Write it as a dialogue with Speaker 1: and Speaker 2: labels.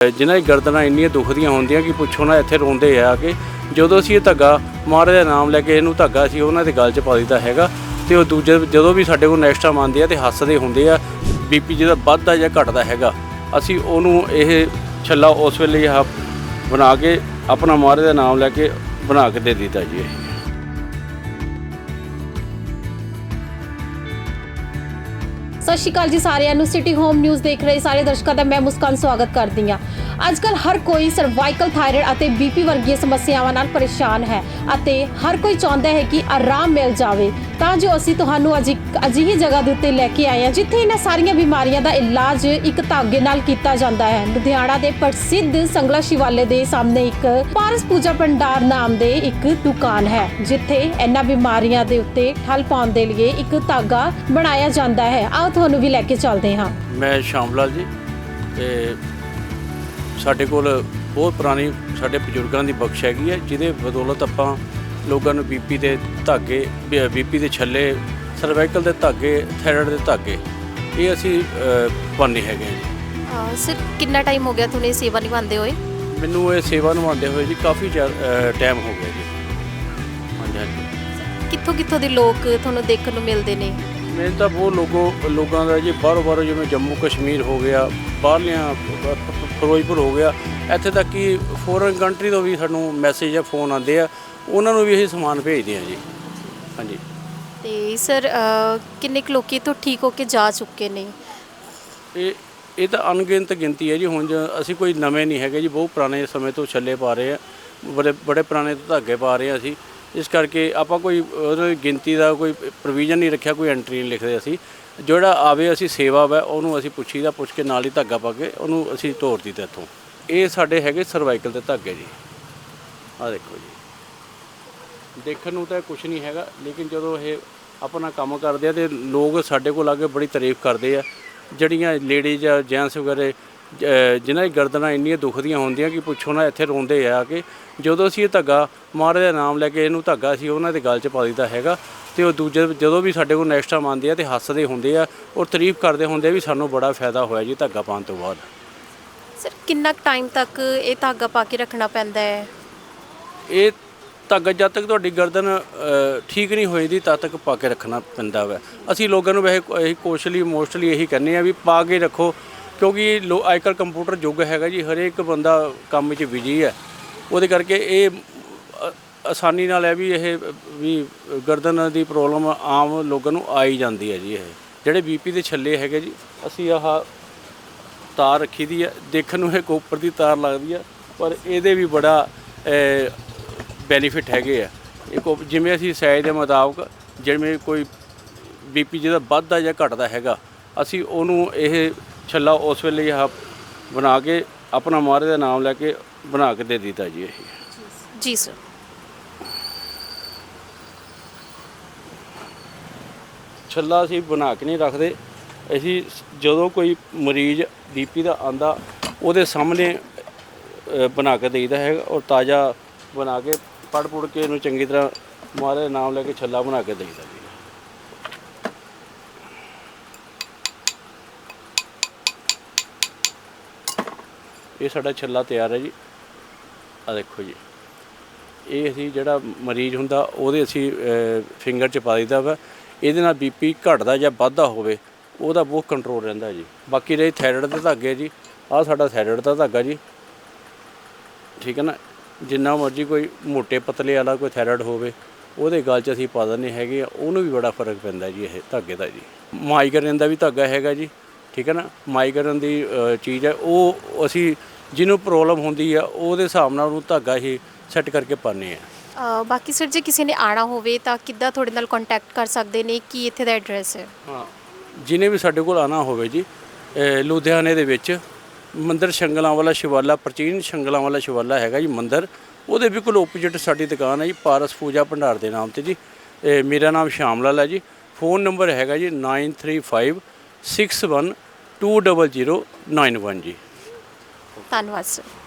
Speaker 1: ਜਿਨ੍ਹਾਂ ਦੀ ਗਰਦਨਾਂ ਇੰਨੀਆਂ ਦੁਖਦੀਆਂ ਹੁੰਦੀਆਂ ਕਿ ਪੁੱਛੋ ਨਾ, ਇੱਥੇ ਰੋਂਦੇ ਆ ਕਿ। ਜਦੋਂ ਅਸੀਂ ਇਹ ਧਾਗਾ ਮਹਾਰਾਜ ਦਾ ਨਾਮ ਲੈ ਕੇ ਇਹਨੂੰ ਧਾਗਾ ਅਸੀਂ ਉਹਨਾਂ ਦੇ ਗਲ 'ਚ ਪਾ ਦਿੱਤਾ ਹੈਗਾ। ਤੇ ਉਹ ਦੂਜੇ, ਜਦੋਂ ਵੀ ਸਾਡੇ ਕੋਲ ਨੈਕਸਟ ਟਾਈਮ ਆਉਂਦੇ ਆ ਤੇ ਹੱਸਦੇ ਹੁੰਦੇ ਆ, ਬੀਪੀ ਜਿਹਦਾ ਵੱਧਦਾ ਜਾਂ ਘਟਦਾ ਹੈਗਾ, ਅਸੀਂ ਉਹਨੂੰ ਇਹ ਛੱਲਾ ਉਸ ਵੇਲੇ ਬਣਾ ਕੇ ਆਪਣਾ ਮਹਾਰਾਜ ਦਾ ਨਾਮ ਲੈ ਕੇ ਬਣਾ ਕੇ ਦੇ ਦਿੱਤਾ ਜੀ
Speaker 2: ਸਤਿ ਸ਼੍ਰੀ ਅਕਾਲ ਜੀ ਸਾਰਿਆਂ ਨੂੰ। ਸਿਟੀ ਹੋਮ ਨਿਊਜ਼ ਦੇਖ ਰਹੇ ਸਾਰੇ ਦਰਸ਼ਕਾਂ ਦਾ ਮੈਂ ਮੁਸਕਾਨ ਸਵਾਗਤ ਕਰਦੀ ਹਾਂ। ਅੱਜਕੱਲ ਹਰ ਕੋਈ ਸਰਵਾਈਕਲ ਥਾਇਰਾਇਡ ਅਤੇ ਬੀਪੀ ਵਰਗੀਆਂ ਸਮੱਸਿਆਵਾਂ ਨਾਲ ਪਰੇਸ਼ਾਨ ਹੈ ਅਤੇ ਹਰ ਕੋਈ ਚਾਹੁੰਦਾ ਹੈ ਕਿ ਆਰਾਮ ਮਿਲ ਜਾਵੇ। ਤਾਂ ਜੋ ਅਸੀਂ ਤੁਹਾਨੂੰ ਅੱਜ ਇੱਕ ਅਜਿਹੀ ਜਗ੍ਹਾ ਦੇ ਉੱਤੇ ਲੈ ਕੇ ਆਏ ਹਾਂ, ਜਿੱਥੇ ਇਹਨਾਂ ਸਾਰੀਆਂ ਬਿਮਾਰੀਆਂ ਦਾ ਇਲਾਜ ਇੱਕ ਧਾਗੇ ਨਾਲ ਕੀਤਾ ਜਾਂਦਾ ਹੈ। ਲੁਧਿਆਣਾ ਦੇ ਪ੍ਰਸਿੱਧ ਸੰਗਲਾ ਸ਼ਿਵਾਲੇ ਦੇ ਸਾਹਮਣੇ ਇੱਕ ਪਾਰਸ ਪੂਜਾ ਭੰਡਾਰ ਨਾਮ ਦੇ ਇੱਕ ਦੁਕਾਨ ਹੈ, ਜਿੱਥੇ ਇਹਨਾਂ ਬਿਮਾਰੀਆਂ ਦੇ ਉੱਤੇ ਠੱਲ ਪਾਉਣ ਦੇ ਲਈ ਇੱਕ ਧਾਗਾ ਬਣਾਇਆ ਜਾਂਦਾ ਹੈ। ਆਓ ਤੁਹਾਨੂੰ ਵੀ ਲੈ ਕੇ ਚੱਲਦੇ ਹਾਂ।
Speaker 1: ਮੈਂ ਸ਼ਾਮ ਲਾਲ ਜੀ ਤੇ ਸਾਡੇ ਕੋਲ ਬਹੁਤ ਪੁਰਾਣੀ ਸਾਡੇ ਬਜ਼ੁਰਗਾਂ ਦੀ ਬਖਸ਼ ਹੈਗੀ ਹੈ ਜਿਹਦੇ ਬਦੌਲਤ ਆਪਾਂ ਲੋਕਾਂ ਨੂੰ ਬੀਪੀ ਦੇ ਧਾਗੇ ਬੀਪੀ ਦੇ ਛੱਲੇ ਸਰਵਾਈਕਲ ਦੇ ਧਾਗੇ ਥਾਇਰਾਇਡ ਦੇ ਧਾਗੇ ਇਹ ਅਸੀਂ ਪਾਉਂਦੇ ਹੈਗੇ ਹਾਂ ਜੀ।
Speaker 3: ਅਹ ਸਰ ਕਿੰਨਾ ਟਾਈਮ ਹੋ ਗਿਆ ਤੁਹਾਨੂੰ ਇਹ ਸੇਵਾ ਨਿਭਾਉਂਦੇ ਹੋਏ?
Speaker 1: ਮੈਨੂੰ ਇਹ ਸੇਵਾ ਨਿਭਾਉਂਦੇ ਹੋਏ ਜੀ ਕਾਫੀ ਟਾਈਮ ਹੋ ਗਿਆ ਜੀ। ਹਾਂਜੀ ਹਾਂਜੀ।
Speaker 3: ਕਿੱਥੋਂ ਕਿੱਥੋਂ ਦੇ ਲੋਕ ਤੁਹਾਨੂੰ ਦੇਖਣ ਨੂੰ ਮਿਲਦੇ ਨੇ?
Speaker 1: ਮੈਨੂੰ ਤਾਂ ਬਹੁਤ ਲੋਗੋ ਲੋਕਾਂ ਦਾ ਜੀ ਬਾਹਰੋਂ ਬਾਹਰੋਂ ਜਿਵੇਂ ਜੰਮੂ ਕਸ਼ਮੀਰ ਹੋ ਗਿਆ ਬਾਹਰਲੀਆਂ ਫਿਰੋਜ਼ਪੁਰ ਹੋ ਗਿਆ ਇੱਥੇ ਤੱਕ ਕਿ ਫੋਰਨ ਕੰਟਰੀ ਤੋਂ ਵੀ ਸਾਨੂੰ ਮੈਸੇਜ ਜਾਂ ਫੋਨ ਆਉਂਦੇ ਆ ਉਹਨਾਂ ਨੂੰ ਵੀ ਇਹ ਸਮਾਨ ਭੇਜਦੇ ਆ ਜੀ। ਹਾਂਜੀ।
Speaker 3: ਤੇ ਸਰ ਕਿੰਨੇ ਕੁ ਲੋਕੀ ਤੋਂ ਠੀਕ ਹੋ ਕੇ ਜਾ ਚੁੱਕੇ ਨੇ?
Speaker 1: ਇਹ ਇਹ ਤਾਂ ਅਣਗਿਣਤ ਗਿਣਤੀ ਹੈ ਜੀ ਹੁਣ ਅਸੀਂ ਕੋਈ ਨਵੇਂ ਨਹੀਂ ਹੈਗੇ ਜੀ ਬਹੁਤ ਪੁਰਾਣੇ ਸਮੇਂ ਤੋਂ ਛੱਲੇ ਪਾ ਰਹੇ ਆ ਬੜੇ ਬੜੇ ਪੁਰਾਣੇ ਤੋਂ ਧਾਗੇ ਪਾ ਰਹੇ ਆ ਅਸੀਂ। ਇਸ ਕਰਕੇ ਆਪਾਂ ਕੋਈ ਉਹਦੀ ਗਿਣਤੀ ਦਾ ਕੋਈ ਪ੍ਰੋਵੀਜ਼ਨ ਨਹੀਂ ਰੱਖਿਆ, ਕੋਈ ਐਂਟਰੀ ਨਹੀਂ ਲਿਖਦੇ ਅਸੀਂ। ਜਿਹੜਾ ਆਵੇ ਅਸੀਂ ਸੇਵਾ ਵਾ, ਉਹਨੂੰ ਅਸੀਂ ਪੁੱਛੀਦਾ ਪੁੱਛ ਕੇ ਨਾਲ ਹੀ ਧਾਗਾ ਪਾ ਕੇ ਉਹਨੂੰ ਅਸੀਂ ਤੋੜ ਦਿੱਤਾ ਇੱਥੋਂ। ਇਹ ਸਾਡੇ ਹੈਗੇ ਸਰਵਾਈਕਲ ਦੇ ਧਾਗੇ ਜੀ। ਆਹ ਦੇਖੋ ਜੀ। ਦੇਖਣ ਨੂੰ ਤਾਂ ਕੁਝ ਨਹੀਂ ਹੈਗਾ, ਲੇਕਿਨ ਜਦੋਂ ਇਹ ਆਪਣਾ ਕੰਮ ਕਰਦੇ ਆ ਤੇ ਲੋਕ ਸਾਡੇ ਕੋਲ ਆ ਕੇ ਬੜੀ ਤਾਰੀਫ ਕਰਦੇ ਆ। ਜਿਹੜੀਆਂ ਲੇਡੀਜ਼ ਜਾਂ ਜੈਂਟਸ ਵਗੈਰੇ ਜਿਨ੍ਹਾਂ ਦੀ ਗਰਦਨਾਂ ਇੰਨੀਆਂ ਦੁਖਦੀਆਂ ਹੁੰਦੀਆਂ ਕਿ ਪੁੱਛੋ ਨਾ ਇੱਥੇ ਰੋਂਦੇ ਆ ਕਿ। ਜਦੋਂ ਅਸੀਂ ਇਹ ਧੱਗਾ ਮਹਾਰਾਜ ਦਾ ਨਾਮ ਲੈ ਕੇ ਇਹਨੂੰ ਧੱਗਾ ਅਸੀਂ ਉਹਨਾਂ ਦੇ ਗਲ 'ਚ ਪਾ ਦਿੱਤਾ ਹੈਗਾ। ਤੇ ਉਹ ਦੂਜੇ ਜਦੋਂ ਵੀ ਸਾਡੇ ਕੋਲ ਨੈਕਸਟ ਟਾਈਮ ਆਉਂਦੇ ਆ ਤੇ ਹੱਸਦੇ ਹੁੰਦੇ ਆ ਔਰ ਤਾਰੀਫ ਕਰਦੇ ਹੁੰਦੇ ਆ ਵੀ ਸਾਨੂੰ ਬੜਾ ਫਾਇਦਾ ਹੋਇਆ ਜੀ ਧੱਗਾ ਪਾਉਣ ਤੋਂ ਬਾਅਦ।
Speaker 3: ਸਰ ਕਿੰਨਾ ਟਾਈਮ ਤੱਕ ਇਹ ਧਾਗਾ ਪਾ ਕੇ ਰੱਖਣਾ ਪੈਂਦਾ ਹੈ?
Speaker 1: ਇਹ ਧਾਗਾ ਜਦ ਤੱਕ ਤੁਹਾਡੀ ਗਰਦਨ ਠੀਕ ਨਹੀਂ ਹੋਈ ਦੀ ਤਦ ਤੱਕ ਪਾ ਕੇ ਰੱਖਣਾ ਪੈਂਦਾ ਵਾ। ਅਸੀਂ ਲੋਕਾਂ ਨੂੰ ਵੈਸੇ ਇਹੀ ਕੋਸ਼ਲੀ ਮੋਸਟਲੀ ਇਹੀ ਕਹਿੰਦੇ ਆ ਵੀ ਪਾ ਕੇ ਰੱਖੋ। ਕਿਉਂਕਿ ਲੋ ਅੱਜਕੱਲ ਕੰਪਿਊਟਰ ਯੁੱਗ ਹੈਗਾ ਜੀ ਹਰੇਕ ਬੰਦਾ ਕੰਮ ਵਿੱਚ ਬਿਜ਼ੀ ਹੈ। ਉਹਦੇ ਕਰਕੇ ਇਹ ਅ, ਆਸਾਨੀ ਨਾਲ ਹੈ ਵੀ ਇਹ ਵੀ ਗਰਦਨ ਦੀ ਪ੍ਰੋਬਲਮ ਆਮ ਲੋਕਾਂ ਨੂੰ ਆ ਹੀ ਜਾਂਦੀ ਹੈ ਜੀ ਇਹ। ਜਿਹੜੇ ਬੀਪੀ ਦੇ ਛੱਲੇ ਹੈਗੇ ਜੀ ਅਸੀਂ ਆਹ ਤਾਰ ਰੱਖੀ ਦੀ ਹੈ ਦੇਖਣ ਨੂੰ ਇਹ ਕੋਪਰ ਦੀ ਤਾਰ ਲੱਗਦੀ ਹੈ ਪਰ ਇਹਦੇ ਵੀ ਬੜਾ ਬੈਨੀਫਿਟ ਹੈਗੇ ਆ। ਇਹ ਕੋ- ਜਿਵੇਂ ਅਸੀਂ ਸਾਈਜ਼ ਦੇ ਮੁਤਾਬਕ ਜਿਵੇਂ ਕੋਈ ਬੀਪੀ ਜਿਹਦਾ ਵੱਧਦਾ ਜਾਂ ਘਟਦਾ ਹੈਗਾ ਅਸੀਂ ਉਹਨੂੰ ਇਹ ਛੱਲਾ ਉਸ ਵੇਲੇ ਆਹ ਬਣਾ ਕੇ ਆਪਣਾ ਮਹਾਰਾਜ ਦਾ ਨਾਮ ਲੈ ਕੇ ਬਣਾ ਕੇ ਦੇ ਦਿੱਤਾ ਜੀ ਇਹ।
Speaker 3: ਜੀ ਸਰ।
Speaker 1: ਛੱਲਾ ਅਸੀਂ ਬਣਾ ਕੇ ਨਹੀਂ ਰੱਖਦੇ। ਅਸੀਂ ਜਦੋਂ ਕੋਈ ਮਰੀਜ਼ ਬੀਪੀ ਦਾ ਆਂਦਾ ਉਹਦੇ ਸਾਹਮਣੇ ਅ, ਬਣਾ ਕੇ ਦੇਈਦਾ ਹੈਗਾ ਔਰ ਤਾਜ਼ਾ ਬਣਾ ਕੇ ਪੜ ਪੁੜ ਕੇ ਇਹਨੂੰ ਚੰਗੀ ਤਰ੍ਹਾਂ ਮਹਾਰਾਜ ਦਾ ਨਾਮ ਲੈ ਕੇ ਛੱਲਾ ਬਣਾ ਕੇ ਦੇਈਦਾ ਜੀ। ਇਹ ਸਾਡਾ ਛੱਲਾ ਤਿਆਰ ਹੈ ਜੀ। ਆ ਦੇਖੋ ਜੀ। ਇਹ ਅਸੀਂ ਜਿਹੜਾ ਮਰੀਜ਼ ਹੁੰਦਾ, ਉਹਦੇ ਅਸੀਂ ਫਿੰਗਰ 'ਚ ਪਾ ਦਿੰਦਾ ਵਾ। ਇਹਦੇ ਨਾਲ ਬੀਪੀ ਘਟਦਾ ਜਾਂ ਵੱਧਦਾ ਹੋਵੇ, ਉਹਦਾ ਬਹੁਤ ਕੰਟਰੋਲ ਰਹਿੰਦਾ ਜੀ। ਬਾਕੀ ਰਹੀ ਥਾਇਰਾਇਡ ਦੇ ਧਾਗੇ ਜੀ। ਆਹ ਸਾਡਾ ਥਾਇਰਾਇਡ ਦਾ ਧਾਗਾ ਜੀ। ਠੀਕ ਹੈ ਨਾ? ਜਿੰਨਾ ਮਰਜ਼ੀ ਕੋਈ ਮੋਟੇ ਪਤਲੇ ਵਾਲਾ ਕੋਈ ਥਾਇਰਾਇਡ ਹੋਵੇ, ਉਹਦੇ ਗਲ 'ਚ ਅਸੀਂ ਪਾ ਦਿੰਦੇ ਹੈਗੇ ਆ। ਉਹਨੂੰ ਵੀ ਬੜਾ ਫ਼ਰਕ ਪੈਂਦਾ ਜੀ ਇਹ ਧਾਗੇ ਦਾ ਜੀ। ਮਾਈਗਰੇਨ ਦਾ ਵੀ ਧਾਗਾ ਹੈਗਾ ਜੀ। ਠੀਕ ਹੈ ਨਾ ਮਾਈਗਰੇਨ ਦੀ ਚੀਜ਼ ਹੈ ਉਹ ਅਸੀਂ ਜਿਹਨੂੰ ਪ੍ਰੋਬਲਮ ਹੁੰਦੀ ਆ ਉਹਦੇ ਹਿਸਾਬ ਨਾਲ ਉਹਨੂੰ ਧਾਗਾ ਹੀ ਸੈੱਟ ਕਰਕੇ ਪਾਉਂਦੇ ਆ
Speaker 3: ਬਾਕੀ ਸਰ ਜੇ ਕਿਸੇ ਨੇ ਆਣਾ ਹੋਵੇ ਤਾਂ ਕਿੱਦਾਂ ਤੁਹਾਡੇ ਨਾਲ ਕੰਟੈਕਟ ਕਰ ਸਕਦੇ ਨੇ? ਕੀ ਇੱਥੇ ਦਾ ਐਡਰੈਸ ਹੈ?
Speaker 1: ਹਾਂ ਜਿਹਨੇ ਵੀ ਸਾਡੇ ਕੋਲ ਆਣਾ ਹੋਵੇ ਜੀ ਲੁਧਿਆਣੇ ਦੇ ਵਿੱਚ ਮੰਦਰ ਸ਼ੰਗਲਾਂ ਵਾਲਾ ਸ਼ਿਵਾਲਾ ਪ੍ਰਾਚੀਨ ਸ਼ੰਗਲਾਂ ਵਾਲਾ ਸ਼ਿਵਾਲਾ ਹੈਗਾ ਜੀ ਮੰਦਰ ਉਹਦੇ ਬਿਲਕੁਲ ਓਪੋਜਿਟ ਸਾਡੀ ਦੁਕਾਨ ਹੈ ਜੀ ਪਾਰਸ ਪੂਜਾ ਭੰਡਾਰ ਦੇ ਨਾਮ ਤੇ ਜੀ। ਇਹ ਮੇਰਾ ਨਾਮ ਸ਼ਾਮ ਲਾਲ ਹੈ ਜੀ। ਫੋਨ ਨੰਬਰ ਹੈਗਾ ਜੀ 9356120091 ਜੀ।
Speaker 3: ਧੰਨਵਾਦ ਸਰ